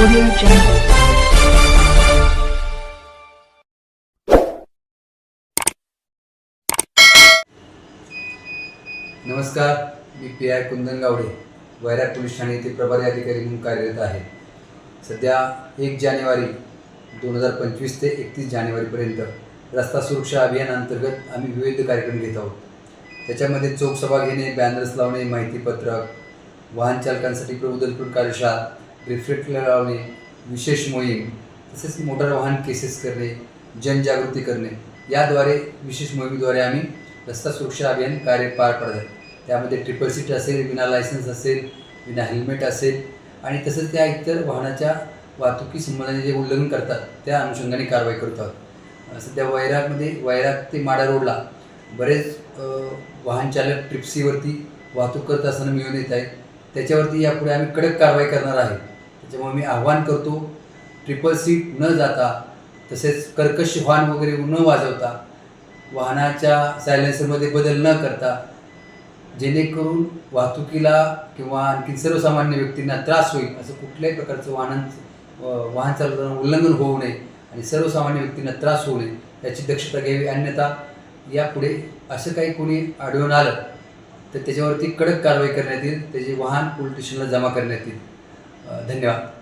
Audio Jungle. नमस्कार मी P I Kundan Gawade Vairag police Thane येथे प्रभारी अधिकारी म्हणून कार्यरत आहे सध्या एक जानेवारी दोन हजार पंचवीस ते एकतीस जानेवारीपर्यंत रस्ता सुरक्षा अभियानांतर्गत आम्ही विविध कार्यक्रम घेत आहोत त्याच्यामध्ये चौकसभा घेणे बॅनर्स लावणे माहितीपत्रक वाहन चालकांसाठी प्रबोधनपूर कार्यशाळा रिफ्लेक्टर लावणे विशेष मोहीम तसेच मोटार वाहन केसेस करणे जनजागृती करणे याद्वारे विशेष मोहिमेद्वारे आम्ही रस्ता सुरक्षा अभियान कार्य पार पडत आहे त्यामध्ये ट्रिपल सीट असेल विना लायसन्स असेल विना हेल्मेट असेल आणि तसंच त्या इतर वाहनाच्या वाहतुकी संबंधाने जे उल्लंघन करतात त्या अनुषंगाने कारवाई करत आहोत. सध्या वैरागमध्ये वैराग ते माडा रोडला बरेच वाहनचालक ट्रिप्सीवरती वाहतूक करत असताना मिळून येत आहेत. त्याच्यावरती यापुढे आम्ही कडक कारवाई करणार आहे. त्याच्यामुळे मी आव्हान करतो ट्रिपल सीट न जाता तसेच कर्कश हॉर्न वगैरे न वाजवता वाहनाच्या सायलेन्सरमध्ये बदल न करता जेणेकरून वाहतुकीला किंवा आणखी सर्वसामान्य व्यक्तींना त्रास होईल असं कुठल्याही प्रकारचं वाहन वाहन चालवताना उल्लंघन होऊ नये आणि सर्वसामान्य व्यक्तींना त्रास होऊ नये याची दक्षता घ्यावी. अन्यथा यापुढे असं काही कोणी आढळून आलं तर त्याच्यावरती कडक कारवाई करण्यात येईल त्याचे वाहन पोलीस स्टेशनला जमा करण्यात येईल. धन्यवाद